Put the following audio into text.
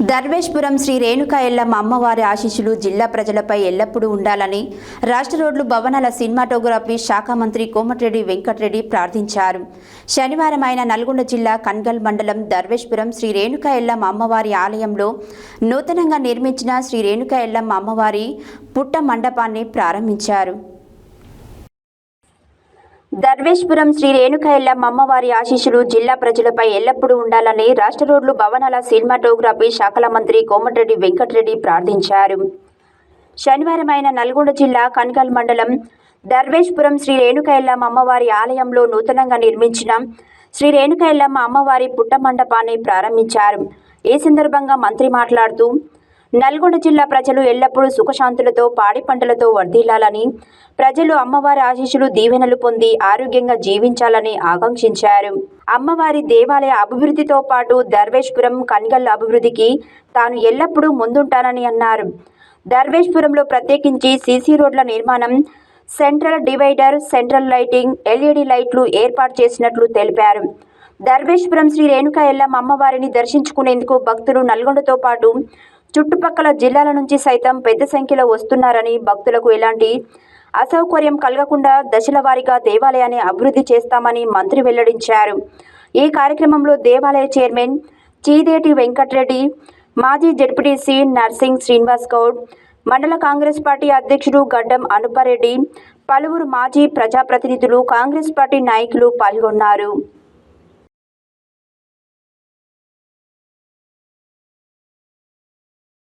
దర్వేష్పురం శ్రీ రేణుకా ఎల్లమ్మ అమ్మవారి ఆశీస్సులు జిల్లా ప్రజలపై ఎల్లప్పుడూ ఉండాలని రాష్ట్ర రోడ్లు భవనాల సినిమాటోగ్రఫీ శాఖ మంత్రి కోమటిరెడ్డి వెంకటరెడ్డి ప్రార్థించారు. శనివారం ఆయన నల్గొండ జిల్లా కన్గల్ మండలం దర్వేష్పురం శ్రీ రేణుకా ఎల్లమ్మ అమ్మవారి ఆలయంలో నూతనంగా నిర్మించిన శ్రీ రేణుకా ఎల్లమ్మ అమ్మవారి పుట్ట మండపాన్ని ప్రారంభించారు. దర్వేష్పురం శ్రీ రేణుకా ఎల్లమ్మ అమ్మవారి ఆశీస్సులు జిల్లా ప్రజలపై ఎల్లప్పుడూ ఉండాలని రాష్ట్ర రోడ్లు భవనాల సినిమాటోగ్రఫీ శాఖల మంత్రి కోమటిరెడ్డి వెంకటరెడ్డి ప్రార్థించారు. శనివారం ఆయన నల్గొండ జిల్లా కనకల్ మండలం దర్వేష్పురం శ్రీ రేణుకా ఎల్లమ్మ అమ్మవారి ఆలయంలో నూతనంగా నిర్మించిన శ్రీ రేణుకా ఎల్లమ్మ అమ్మవారి పుట్ట మండపాన్ని ప్రారంభించారు. ఈ సందర్భంగా మంత్రి మాట్లాడుతూ నల్గొండ జిల్లా ప్రజలు ఎల్లప్పుడూ సుఖశాంతులతో పాడి పంటలతో వర్ధిల్లాలని ప్రజలు అమ్మవారి ఆశీస్సులు దీవెనలు పొంది ఆరోగ్యంగా జీవించాలని ఆకాంక్షించారు. అమ్మవారి దేవాలయ అభివృద్ధితో పాటు దర్వేష్పురం కన్గల్ అభివృద్ధికి తాను ఎల్లప్పుడూ ముందుంటానని అన్నారు. దర్వేష్పురంలో ప్రత్యేకించి సీసీ రోడ్ల నిర్మాణం central divider central lighting LED లైట్లు ఏర్పాటు చేసినట్లు తెలిపారు. దర్వేష్పురం శ్రీ రేణుకా ఎల్లమ్మ అమ్మవారిని దర్శించుకునేందుకు భక్తులు నల్గొండతో పాటు చుట్టుపక్కల జిల్లాల నుంచి సైతం పెద్ద సంఖ్యలో వస్తున్నారని భక్తులకు ఎలాంటి అసౌకర్యం కలగకుండా దశల వారీగా దేవాలయాన్ని అభివృద్ధి చేస్తామని మంత్రి వెల్లడించారు. ఈ కార్యక్రమంలో దేవాలయ చైర్మన్ చీదేటి వెంకటరెడ్డి మాజీ జడ్పీటీసీ నర్సింగ్ శ్రీనివాస్ గౌడ్ మండల కాంగ్రెస్ పార్టీ అధ్యక్షుడు గడ్డం అనుపారెడ్డి పలువురు మాజీ ప్రజాప్రతినిధులు కాంగ్రెస్ పార్టీ నాయకులు పాల్గొన్నారు.